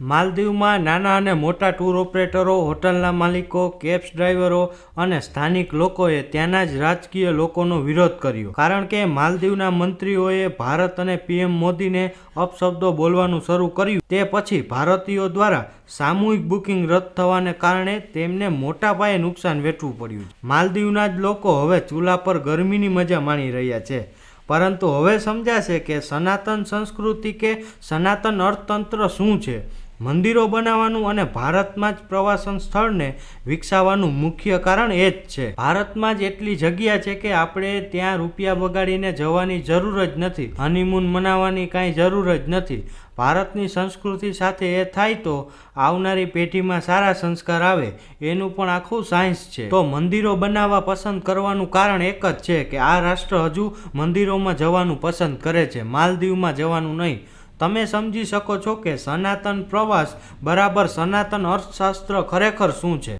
માલદીવમાં નાના અને મોટા ટૂર ઓપરેટરો, હોટલના માલિકો, કેબ્સ ડ્રાઈવરો અને સ્થાનિક લોકોએ ત્યાંના જ રાજકીય લોકોનો વિરોધ કર્યો. કારણ કે માલદીવના મંત્રીઓએ ભારત અને પીએમ મોદીને અપશબ્દો બોલવાનું શરૂ કર્યું. તે પછી ભારતીયો દ્વારા સામૂહિક બુકિંગ રદ થવાને કારણે તેમને મોટા પાયે નુકસાન વેઠવું પડ્યું. માલદીવના જ લોકો હવે ચૂલા પર ગરમીની મજા માણી રહ્યા છે. પરંતુ હવે સમજાશે કે સનાતન સંસ્કૃતિ કે સનાતન અર્થતંત્ર શું છે? મંદિરો બનાવવાનું અને ભારતમાં જ પ્રવાસન સ્થળને વિકસાવવાનું મુખ્ય કારણ એ જ છે. ભારતમાં જ એટલી જગ્યા છે કે આપણે ત્યાં રૂપિયા બગાડીને જવાની જરૂર જ નથી. હનીમૂન મનાવવાની કાંઈ જરૂર જ નથી. ભારતની સંસ્કૃતિ સાથે એ થાય તો આવનારી પેઢીમાં સારા સંસ્કાર આવે. એનું પણ આખું સાયન્સ છે. તો મંદિરો બનાવવા પસંદ કરવાનું કારણ એક જ છે કે આ રાષ્ટ્ર હજુ મંદિરોમાં જવાનું પસંદ કરે છે. માલદીવમાં જવાનું નહીં. તમે સમજી શકો છો કે સનાતન પ્રવાસ બરાબર સનાતન અર્થશાસ્ત્ર ખરેખર શું છે?